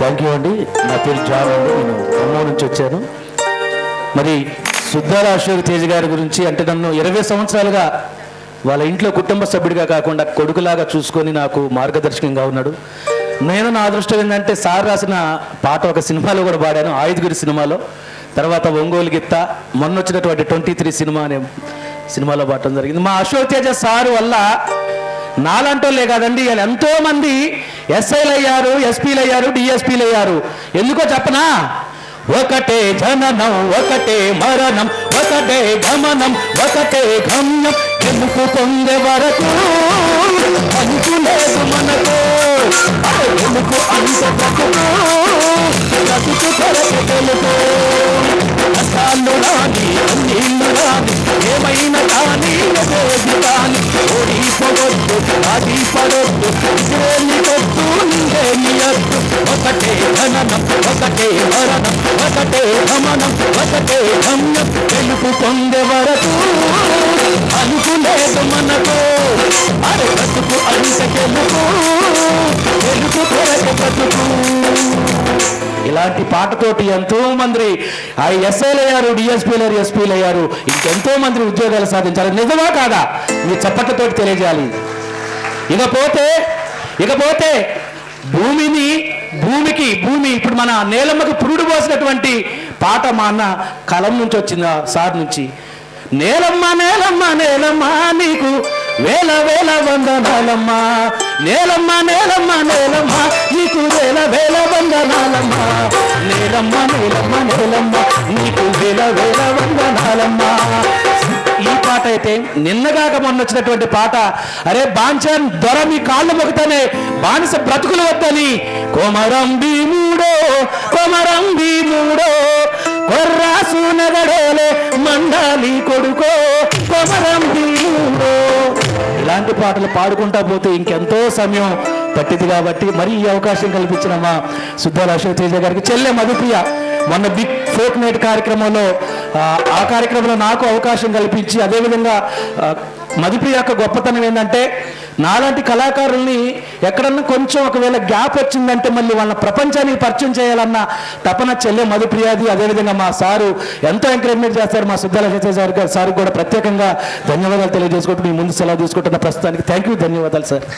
Thank you అండి. నా పేరు జాన్ అండి. నేను ఖమ్మం నుంచి వచ్చాను. మరి సుద్దాల అశోక్ తేజ్ గారి గురించి అంటే నన్ను ఇరవై సంవత్సరాలుగా వాళ్ళ ఇంట్లో కుటుంబ సభ్యుడిగా కాకుండా కొడుకులాగా చూసుకొని నాకు మార్గదర్శకంగా ఉన్నాడు. నేను నా అదృష్టం ఏంటంటే సార్ రాసిన పాట ఒక సినిమాలో కూడా పాడాను ఆయుధగిరి సినిమాలో. తర్వాత ఒంగోలు గిత్త మొన్న వచ్చినటువంటి ట్వంటీ త్రీ సినిమా అనే సినిమాలో పాడటం జరిగింది. మా అశోక్ తేజ సారు వల్ల నాలంటోళ్ళే కాదండి ఎంతో మంది ఎస్ఐలు అయ్యారు ఎస్పీలు అయ్యారు డిఎస్పీలు అయ్యారు ఎందుకో చెప్పనా? ఒకటే జననం ఒకటే మరణం ఒకటే గమనం ఒకటే గమ్యం. ఎందుకు పొందే వరకు అంచు లేదు మనకు? ఎందుకు అంత బతుకు బ్రతుకు కొరకు తెలుగు కష్టాలు రాని నీళ్ళు రాని ఏమైనా కానీ ఎదేది కానీ ఓడిపోవద్దు పడొద్దు అది పడొద్దు ఒకటే ధననం ఒకటే మరణం ఒకటే గమనం ఒకటే గమ్యం తెలుపు పొందే వరకు అనుకునేది మనకు. అరే బతుకు అంత గెలుపు తెలుపు కొరకు బ్రతుకు. ఇలాంటి పాటతోటి ఎంతో మంది ఆ ఎస్ఐలు అయ్యారు డిఎస్పీలు అయ్యారు ఎస్పీలు అయ్యారు ఇంకెంతో మంది ఉద్యోగాలు సాధించారు. నిజమా కాదా? మీ చప్పట్లతోటి తెలియజేయాలి. ఇకపోతే ఇకపోతే భూమిని భూమికి భూమి ఇప్పుడు మన నేలమ్మకి పురుడు పోసినటువంటి పాట మా అన్న కలం నుంచి వచ్చింది సార్ నుంచి. నేలమ్మ నేలమ్మ నేలమ్మ నీకు వేల వేల వందనాలమ్మ. నేలమ్మ నేలమ్మ నేలమ్మ నీకు వేల వేల వందనాలమ్మ. నేలమ్మ నేలమ్మ నేలమ్మ నీకు వేల వేల వందనాలమ్మ. పాట అయితే నిన్నగాక మొన్న వచ్చినటువంటి పాట. అరే బాంచన్ దొర మీ కాళ్ళు మొక్కుతానే బానిస బ్రతుకులు వద్దని. కోమరం భీముడో కోమరం భీముడో కొర్రాసు నగడోలే మండాలి కొడుకో కొమరం భీముడో. ఇలాంటి పాటలు పాడుకుంటా పోతే ఇంకెంతో సమయం పట్టింది కాబట్టి మరి ఈ అవకాశం కల్పించిన మా సుద్దాల అశోక్ తేజ గారికి చెల్లె మధుప్రియ మొన్న బిగ్ ఫోక్ నైట్ కార్యక్రమంలో ఆ, కార్యక్రమంలో నాకు అవకాశం కల్పించి అదేవిధంగా ఆ, యొక్క గొప్పతనం ఏంటంటే నాలాంటి కళాకారుల్ని ఎక్కడన్నా కొంచెం ఒకవేళ గ్యాప్ వచ్చిందంటే మళ్ళీ వాళ్ళ ప్రపంచానికి పరిచయం చేయాలన్న తపన చెల్లె మధుప్రియాది అదేవిధంగా మా సారు ఎంతో ఎంకరేజ్మెంట్ చేస్తారు. మా సుద్దాల సార్ గారు సార్ కూడా ప్రత్యేకంగా ధన్యవాదాలు తెలియజేసుకుంటూ మీ ముందు సెలవు తీసుకుంటున్న ప్రస్తుతానికి. థ్యాంక్ యూ ధన్యవాదాలు సార్.